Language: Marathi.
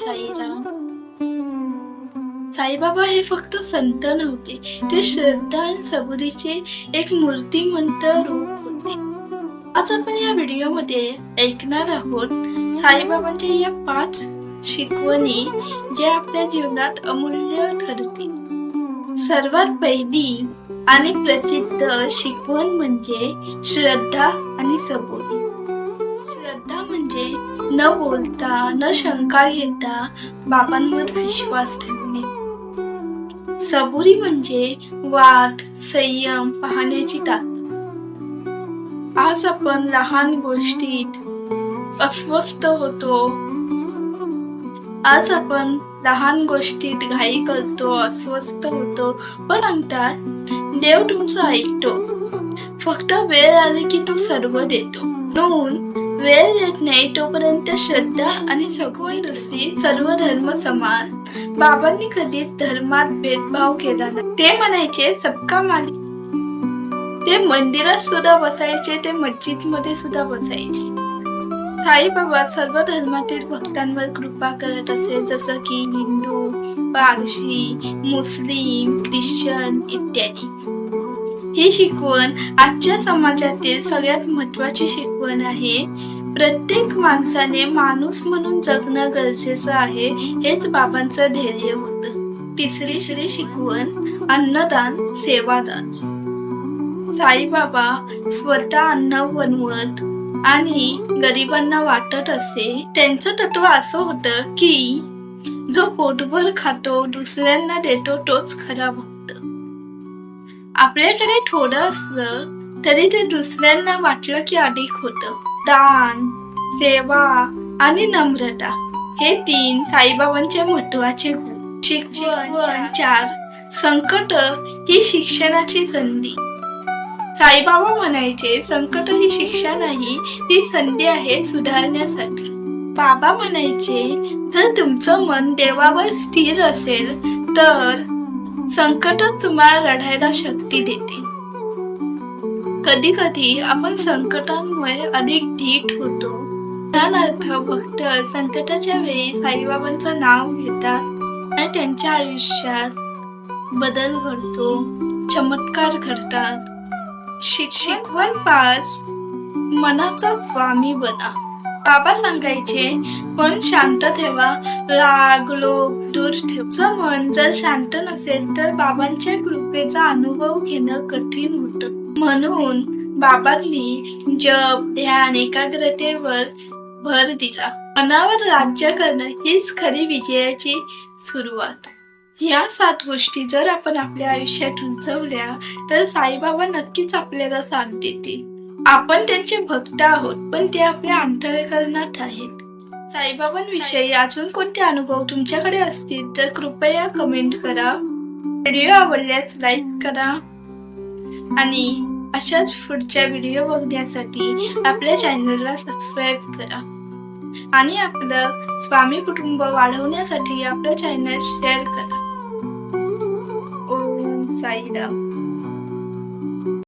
साईराम. साईबाबा हे फक्त संत नव्हते ते श्रद्धा आणि सबुरीचे एक मूर्तिमंत रूप होते. आज आपण या व्हिडिओमध्ये ऐकणार आहोत साईबाबांच्या या पाच शिकवणी ज्या आपल्या जीवनात अमूल्य ठरतील. सर्वात पहिली आणि प्रसिद्ध शिकवण म्हणजे श्रद्धा आणि सबुरी. श्रद्धा म्हणजे न बोलता न शंका घेता बाबांवर विश्वास ठेवणे. सबुरी म्हणजे वाद संयम पाहण्याची ताकद आज आपण लहान गोष्टीत अस्वस्थ होतो. आज आपण लहान गोष्टीत घाई करतो अस्वस्थ होतो. पण म्हणतात देव तुमचं ऐकतो. फक्त वेळ आली की तो सर्व देतो. म्हणून वेळ येत नाही तोपर्यंत श्रद्धा आणि सगळी दुसरी सर्व धर्म समान. बाबांनी कधीच धर्मात भेदभाव केला नाही. ते म्हणायचे सबका मालिक. ते मंदिरात सुद्धा बसायचे ते मस्जिदमध्ये सुद्धा बसायचे. साईबाबा सर्व धर्मातील भक्तांवर कृपा करत असे जसं की हिंदू पारशी मुस्लिम ख्रिश्चन इत्यादी. ही शिकवण आजच्या समाजातील सगळ्यात महत्वाची शिकवण आहे. प्रत्येक माणसाने माणूस म्हणून जगणं गरजेचं आहे हेच बाबांचं ध्येय होतं. तिसरी श्री शिकवण अन्नदान सेवादान. साईबाबा स्वतः अन्न बनवत आणि गरिबांना वाटत असे. त्यांचं तत्व असं होतं की जो पोटभर खातो दुसऱ्यांना देतो तोच खरा भक्त आपल्याकडे थोडं असलं तरी ते दुसऱ्यांना वाटलं की अधिक होतं. दान सेवा आणि नम्रता हे तीन साईबाबांचे महत्त्वाचे गुण. शिक्षण चार संकट ही शिक्षणाची संधी. साईबाबा म्हणायचे संकट ही शिक्षा नाही ती संधी आहे सुधारण्यासाठी. बाबा म्हणायचे जर तुमचं मन देवावर स्थिर असेल तर संकटच तुम्हाला लढायला शक्ती देते. कधी कधी आपण संकटांमुळे अधिक धीट होतो. उदाहरणार्थ भक्त संकटाच्या वेळी साईबाबांचं नाव घेतात आणि त्यांच्या आयुष्यात बदल घडतो चमत्कार घडतात. शिक्षिकवन पास मनाचा स्वामी बना. बाबा सांगायचे मन शांत ठेवा. राग लोभ दूर ठेव. मन जर शांत नसेल तर बाबांच्या कृपेचा अनुभव घेणं कठीण होतं. म्हणून बाबांनी जप ध्यान एकाग्रतेवर भर दिला. मनावर राज्य करणं हीच खरी विजयाची सुरुवात. या सात गोष्टी जर आपण आपल्या आयुष्यात रुजवल्या तर साईबाबा नक्कीच आपल्याला साथ देतील आपण त्यांचे भक्त आहोत पण ते आपल्या अंतःकरणात आहेत. साईबाबांविषयी अजून कोणते अनुभव तुमच्याकडे असतील तर कृपया कमेंट करा. व्हिडिओ आवडल्यास लाईक करा. आणि अशाच पुढच्या व्हिडिओ बघण्यासाठी आपल्या चॅनलला सबस्क्राईब करा. आणि आपलं स्वामी कुटुंब वाढवण्यासाठी आपलं चॅनल शेअर करा. ओम साईराम.